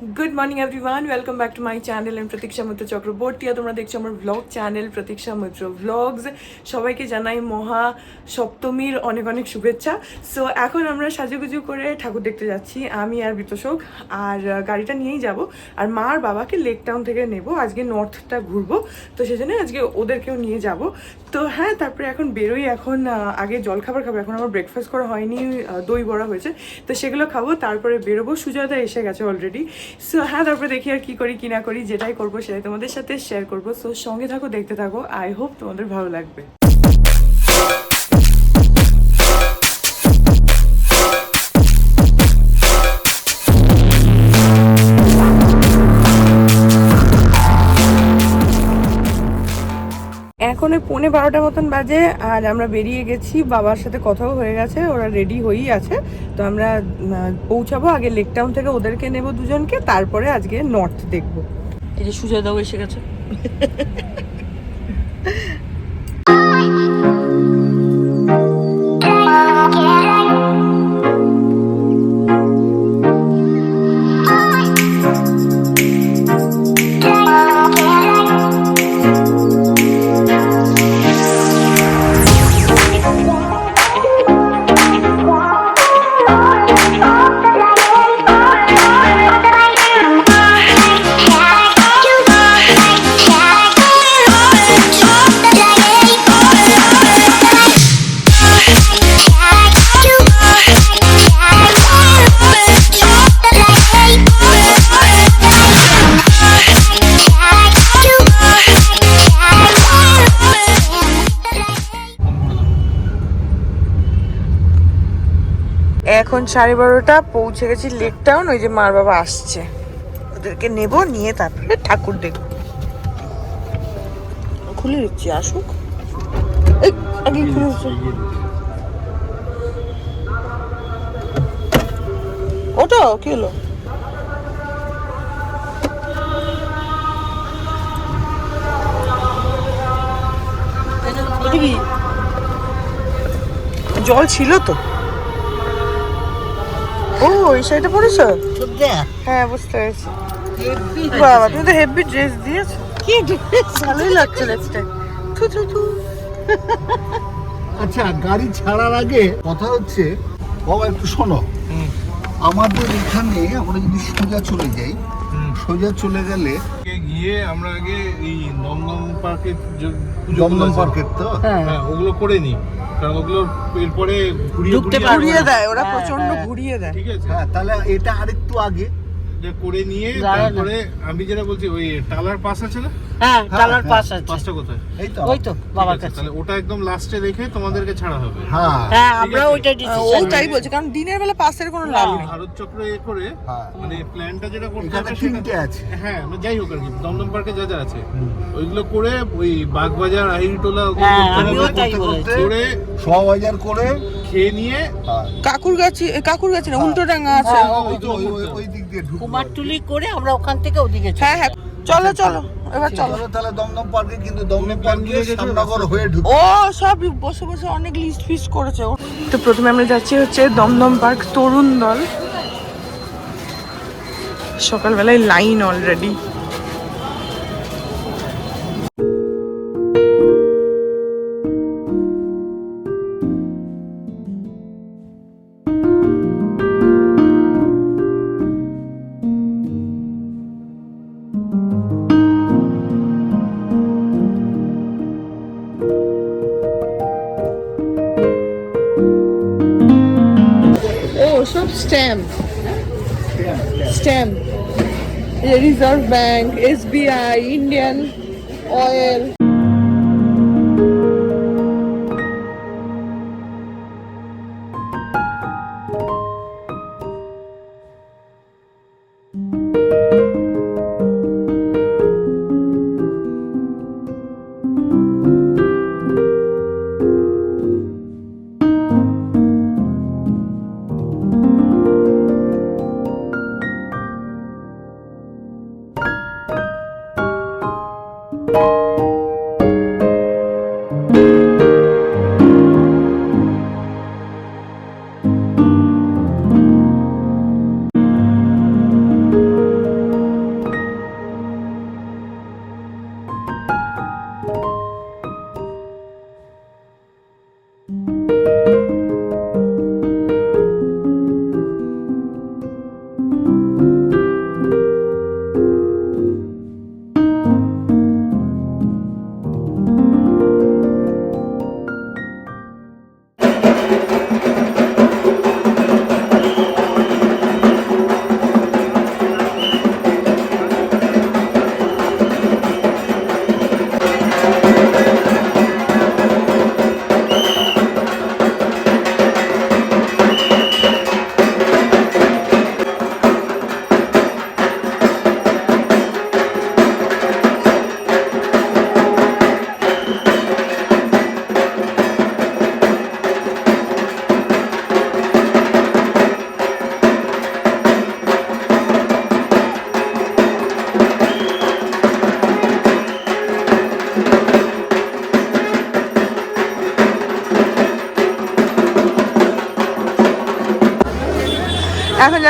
Good morning everyone welcome back to my channel and Pratiksha Mitra আর তোমরা দেখছ আমার blog channel প্রতীক্ষা মিত্র blogs সবাইকে জানাই মহা সপ্তমীর অনেক অনেক শুভেচ্ছা। সো এখন আমরা সাজুগুজু করে ঠাকুর দেখতে যাচ্ছি। আমি আর বিতোষক আর গাড়িটা নিয়েই যাব। আর মা আর বাবাকে লেক টাউন থেকে নেব। আজকে নর্থটা ঘুরবো। তো সেজন্য আজকে ওদেরকেও নিয়ে যাব। তো হ্যাঁ তারপরে এখন বেরোই। এখন আগে জলখাবার খাব। এখন আমার ব্রেকফাস্ট করা হয়নি দই বড়া হয়েছে। তো সেগুলো খাব। তারপরে বেরোবো। সুজাতা এসে গেছে অলরেডি সো হ্যাঁ তারপরে দেখি আর কি করি, কি না করি, যেটাই করব সেটাই তোমাদের সাথে শেয়ার করব। সো সঙ্গে থাকো, দেখতে থাকো। আই হোপ তোমাদের ভালো লাগবে। এখন ওই পৌনে বারোটা মতন বাজে আর আমরা বেরিয়ে গেছি, বাবার সাথে কথাও হয়ে গেছে, ওরা রেডি হয়েই আছে। তো আমরা পৌঁছাবো, আগে লেক টাউন থেকে ওদেরকে নেব দুজনকে, তারপরে আজকে নর্থ দেখব। এই যে সুজয়দাও এসে গেছে। এখন সাড়ে বারোটা, পৌঁছে গেছি লেক টাউন ওই যে মার বাবা আসছে। ওদেরকে নেব, নিয়ে তারপরে ঠাকুর দেখব। খুলে দিচ্ছি, আসুক। আগে। ওটা, কি হলো? জল ছিল তো? ও এই শাড়িটা পরেছো? হ্যাঁ বুঝতে পেরেছি। বাবা তুমি তো হেভি ড্রেস দিয়েছ। কি ড্রেস ভালোই লাগছে ড্রেসটা থু থু থু। আচ্ছা গাড়ি ছাড়ার আগে কথা হচ্ছে বাবা একটু শোনো। আমাদের এখানে আমরা যদি সোজা চলে যাই সোজা চলে গেলে গিয়ে আমরা আগে এই দমদম পার্কে দমদম পার্কের তো? হ্যাঁ। হ্যাঁ ওগুলো করে নিই। কারণ ওগুলো এরপরে ঘুরিয়ে ঢুকতে ঘুরিয়ে ঘুরিয়ে দেয় ওরা প্রচণ্ড ঘুরিয়ে দেয়। ঠিক আছে। হ্যাঁ তাহলে এটা আরেকটু আগে। যে করে নিয়ে তারপরে আমি যেটা বলছি ওই টালার পাস আছে না? হ্যাঁ টালার হ্যাঁ, পাস আছে। কোথায়? এই তো ওই তো বাবার কাছে। তাহলে ওটা একদম লাস্টে রেখে তোমাদেরকে ছাড়া হবে। হ্যাঁ। হ্যাঁ আমরা। ওইটা ও ডিসিশন তাই বলছে কারণ দিনের বেলা পাসের কোনো লাভ নেই। ভারত চক্র এ করে হ্যাঁ। মানে প্ল্যানটা যেটা করতে হবে তিনটে আছে। হ্যাঁ মানে যাই হোক আর কি দমদম পার্কে যা যা আছে। ওইগুলো করে ওই বাগবাজার আহিরিটোলা ওগুলো হ্যাঁ, করে সবাইজার করে খেয়ে নিয়ে হ্যাঁ, কাকুর গাছি কাকুর গাছি না উল্টো ডাঙ্গা আছে। ওই দিক দিয়ে কুমারটুলি করে আমরা ওখান থেকে ওদিকে হ্যাঁ হ্যাঁ। চলো চলো। এবার চলো। তাহলে দমদম পার্কে কিন্তু দমদম পার্কে শ্যামনগর হয়ে ঢুক ও সব বসে বসে অনেক লিস্ট ফিস্ট করেছে ও। তো প্রথমে আমরা যাচ্ছি হচ্ছে দমদম পার্ক তরুণ দল। সকালবেলায় লাইন অলরেডি সব stamp. Stamp. Reserve bank SBI Indian oil. you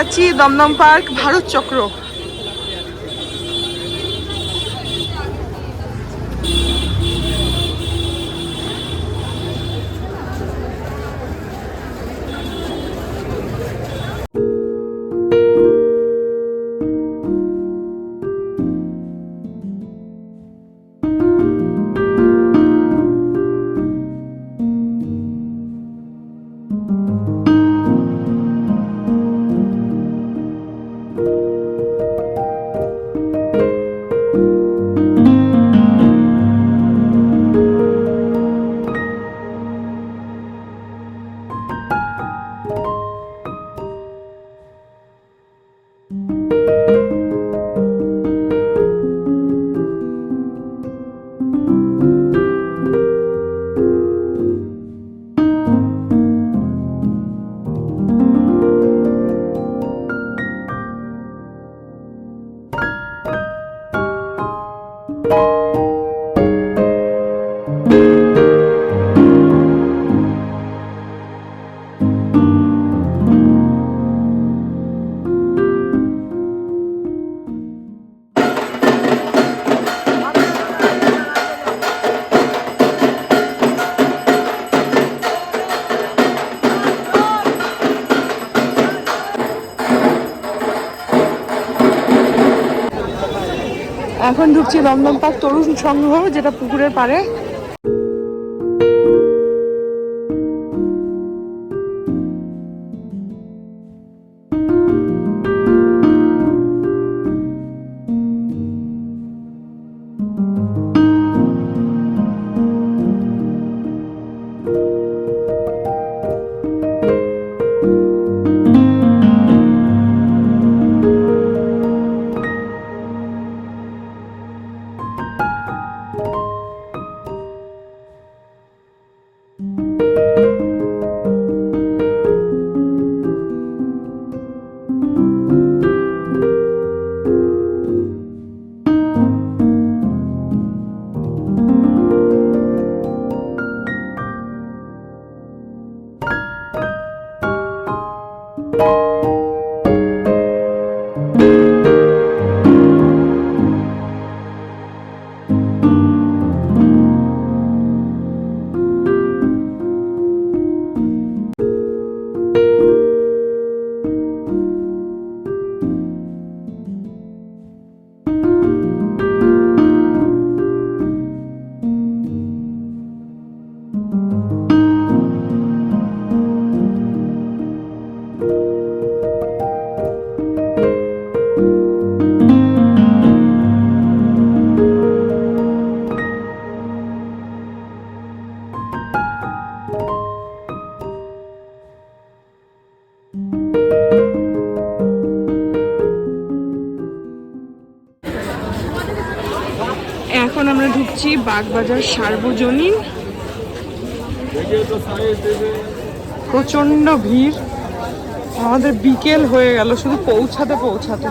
যাচ্ছি দমদম পার্ক ভারত চক্র। এখন ঢুকছি দমদম পার্ক তরুণ সংগ্রহ যেটা পুকুরের পাড়ে। বাগবাজার সার্বজনীন। প্রচণ্ড ভিড়। আমাদের বিকেল হয়ে গেল শুধু পৌঁছাতে পৌঁছাতে।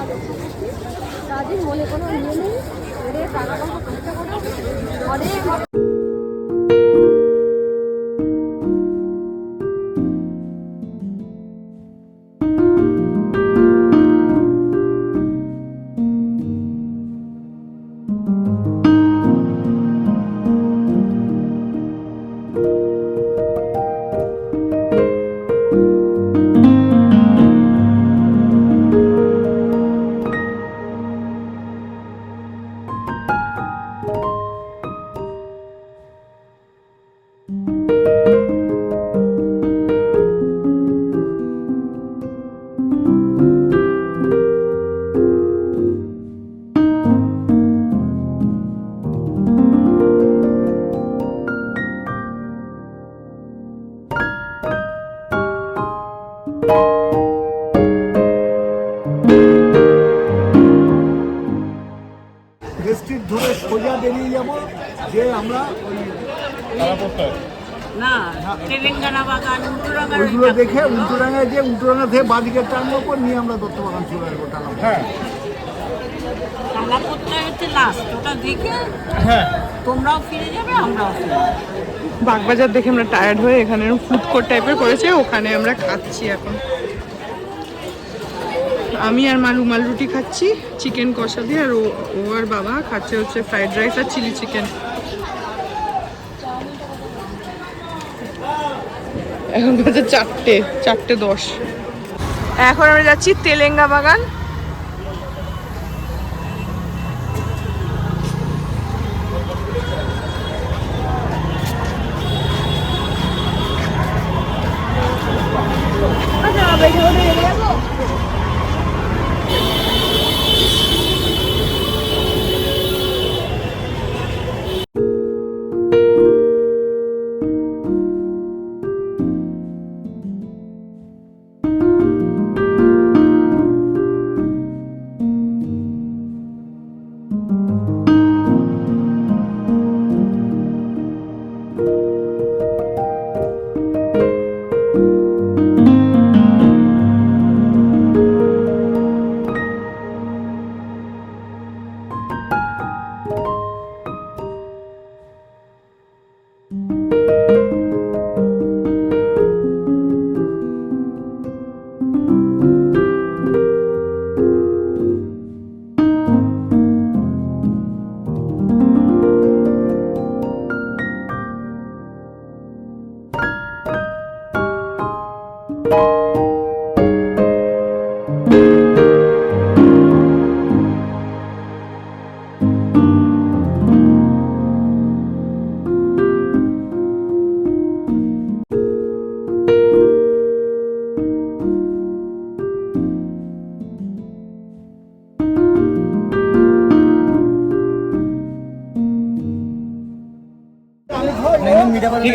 স্ট্রিট ধরে সোজা বেরিয়ে যাব যে আমরা না তেলেঙ্গানা বাগান উত্তরাঙ্গার ওইগুলো দেখে উল্টোডাঙ্গায় যে উল্টোডাঙ্গা থেকে বাদিকে টানবো পর নিয়ে আমরা দত্ত বাগান চলে আসব টানা হ্যাঁ হচ্ছে লাস্ট ওটা দেখে হ্যাঁ। তোমরাও ফিরে যাবে আমরাও বাগবাজার দেখে আমরা টায়ার্ড হয়ে এখানে ফুড কোর্ট টাইপের করেছে ওখানে আমরা খাচ্ছি এখন। আমি আর মা রুমাল রুটি খাচ্ছি চিকেন কষা দিয়ে, আর ও আর বাবা খাচ্ছে হচ্ছে ফ্রাইড রাইস আর চিলি চিকেন এখন বাজে চারটে চারটে দশ। এখন আমরা যাচ্ছি তেলেঙ্গা বাগান।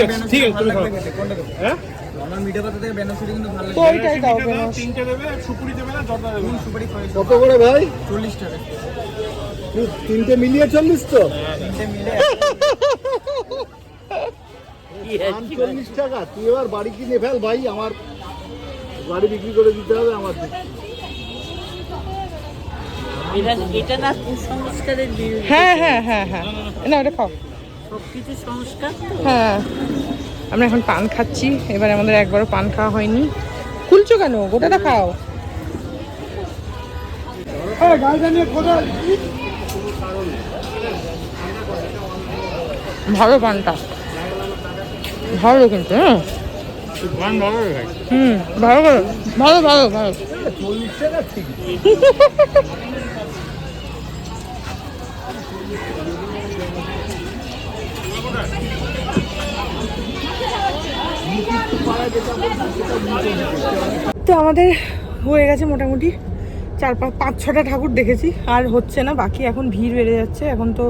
আছে ঠিক আছে তুমি হ্যাঁ? তো ওইটাই দাও কেন তিনটে দেবে আর সুপুরি দেবে না জর্দা দেবে। না? কত করে ভাই? চল্লিশ টাকা তিনটে মিলিয়ে চল্লিশ তো? চল্লিশ টাকা। তুই এবার বাড়ি কিনে ফেল ভাই আমার বাড়ি বিক্রি করে দিতে হবে আমার হ্যাঁ হ্যাঁ হ্যাঁ হ্যাঁ। না ওটা খাও। হ্যাঁ। আমরা এখন পান খাচ্ছি। এবার আমাদের একবারও পান খাওয়া হয়নি। খুলছো কেন? গোটাটা খাও। ভালো পানটা। ভালো কিন্তু হ্যাঁ? হুম ভালো ভালো ভালো ভালো। ভালো ঠিক তো আমাদের হয়ে গেছে মোটামুটি চার পাঁচ পাঁচ, ছটা ঠাকুর দেখেছি, আর হচ্ছে না, বাকি এখন ভিড় বেড়ে যাচ্ছে, এখন তো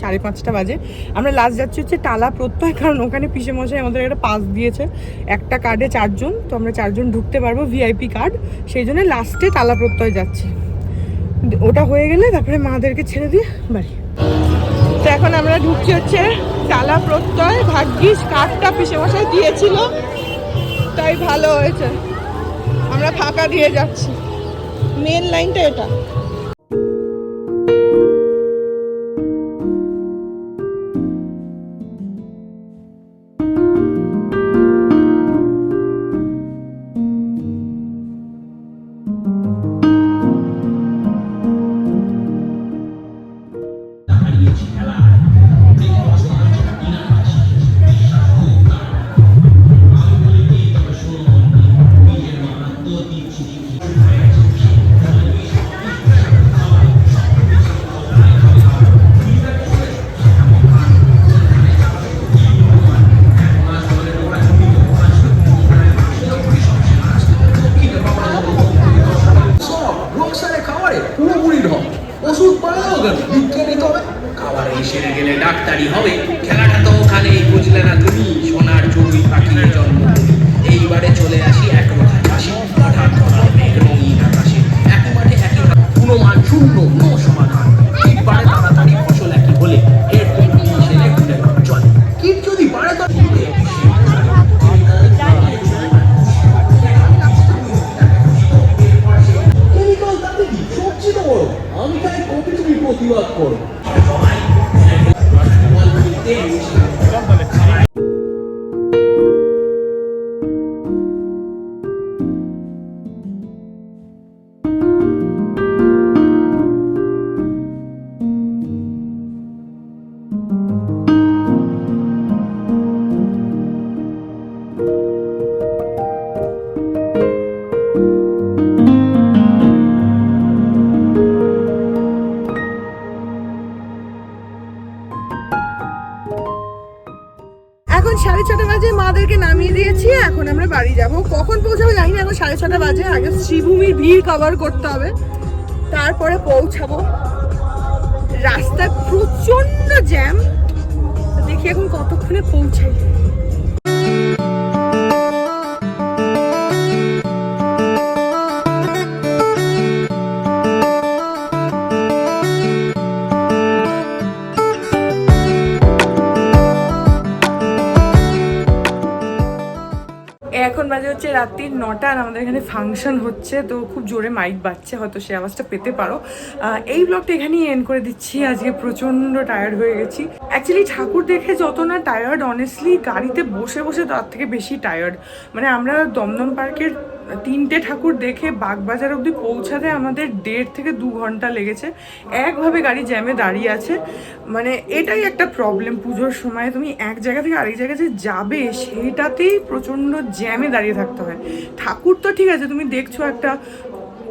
সাড়ে পাঁচটা বাজে। আমরা লাস্ট যাচ্ছি হচ্ছে টালা প্রত্যয়, কারণ ওখানে পিসে মশাই আমাদের একটা পাস দিয়েছে, একটা কার্ডে চারজন, তো আমরা চারজন ঢুকতে পারব ভিআইপি কার্ড সেই জন্য লাস্টে টালা প্রত্যয় যাচ্ছি। ওটা হয়ে গেলে তারপরে মাদেরকে ছেড়ে দিয়ে বাড়ি। তো এখন আমরা ঢুকছি হচ্ছে টালা প্রত্যয়, ভাগ্যিস কার্ডটা পিসে মশাই দিয়েছিল। তাই ভালো হয়েছে। আমরা ফাঁকা দিয়ে যাচ্ছি। মেন লাইনটা এটা। খাবারে সেরে গেলে ডাক্তারি হবে। খেলাটা তো ওখানেই বুঝলে না তুমি? সোনার চড়ুই পাখির জন্ম। এইবারে চলে আসি এক মাঠে চাষি হঠাৎ করা মেঘ রঙিন আকাশে। এক মাঠে একই হাত, মান শূন্য। আগে শ্রীভূমির ভিড় কভার করতে হবে। তারপরে পৌঁছাবো। রাস্তায় প্রচণ্ড জ্যাম দেখি এখন কতক্ষণে পৌঁছাই বাজে হচ্ছে রাত্রি নটা আর আমাদের এখানে ফাংশন হচ্ছে, তো খুব জোরে মাইক বাজছে, হয়তো সে আওয়াজটা পেতে পারো। এই ব্লগটা এখানেই এন্ড করে দিচ্ছি, আজকে প্রচণ্ড টায়ার্ড হয়ে গেছি। অ্যাকচুয়ালি ঠাকুর দেখে যত না টায়ার্ড অনেস্টলি গাড়িতে বসে বসে তার থেকে বেশি টায়ার্ড মানে আমরা দমদম পার্কের তিনটে ঠাকুর দেখে বাগবাজার অবধি পৌঁছাতে আমাদের দেড় থেকে দু ঘণ্টা লেগেছে। একভাবে গাড়ি জ্যামে দাঁড়িয়ে আছে। মানে এটাই একটা প্রবলেম পুজোর সময়। তুমি এক জায়গা থেকে আরেক জায়গায় যে যাবে, সেটাতেই প্রচণ্ড জ্যামে দাঁড়িয়ে থাকতে হয়। ঠাকুর তো ঠিক আছে, তুমি দেখছ একটা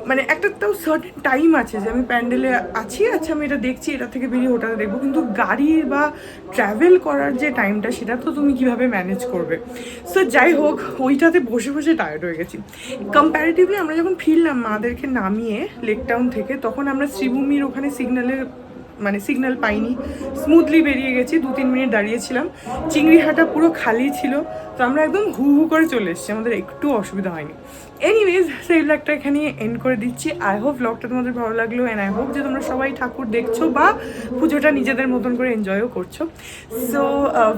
মানে একটা তাও সার্টেন টাইম আছে যে আমি প্যান্ডেলে আছি আচ্ছা আমি এটা দেখছি, এটা থেকে বেরিয়ে ওটাতে দেখব। কিন্তু গাড়ির বা ট্রাভেল করার যে টাইমটা সেটা তো তুমি কীভাবে ম্যানেজ করবে? সো যাই হোক, ওইটাতে বসে বসে টায়ার্ড হয়ে গেছি। কম্প্যারিটিভলি আমরা যখন ফিরলাম মাদেরকে নামিয়ে লেক টাউন থেকে, তখন আমরা শ্রীভূমির ওখানে সিগন্যালের মানে সিগন্যাল পাইনি। স্মুথলি বেরিয়ে গেছি দু তিন মিনিট দাঁড়িয়েছিলাম। চিংড়িহাটা পুরো খালি ছিল। তো আমরা একদম হু হু করে চলে এসেছি, আমাদের একটু অসুবিধা হয়নি। এনিওয়েজ সেই ব্লগটা এখানে এন্ড করে দিচ্ছি। আই হোপ ব্লগটা তোমাদের ভালো লাগল অ্যান্ড আই হোপ যে তোমরা সবাই ঠাকুর দেখছ বা পুজোটা নিজেদের মতন করে এনজয়ও করছ। সো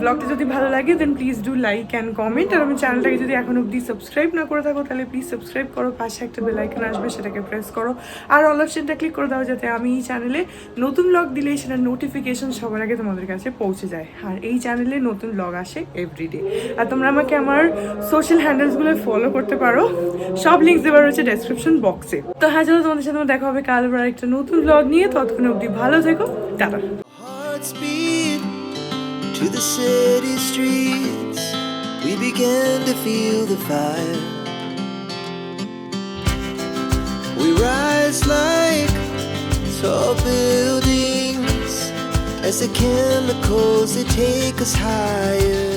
ব্লগটা যদি ভালো লাগে then please do like and comment আর আমি চ্যানেলটাকে যদি এখন অবধি সাবস্ক্রাইব না করে থাকো, তাহলে প্লিজ সাবস্ক্রাইব করো। পাশে একটা বেল আইকন আসবে, সেটাকে প্রেস করো। আর অল অপশনটা ক্লিক করে দাও যাতে আমি এই চ্যানেলে নতুন ব্লগ দিলেই সেটা নোটিফিকেশন সবার আগে তোমাদের কাছে পৌঁছে যায়। আর এই চ্যানেলে নতুন ব্লগ আসে এভরিডে আর তোমরা আমাকে আমার সোশ্যাল হ্যান্ডেলসগুলো ফলো করতে পারো। সব লিঙ্ক দেওয়া রয়েছে ডেসক্রিপশন বক্সে তো হ্যাঁ চলো তোমাদের সাথে দেখা হবে। কাল আবার একটা নতুন ব্লগ নিয়ে। ততক্ষণ অব্দি ভালো থেকো। Tata. To the city streets, we began to feel the fire. We rise like tall buildings as the chemicals they take us higher.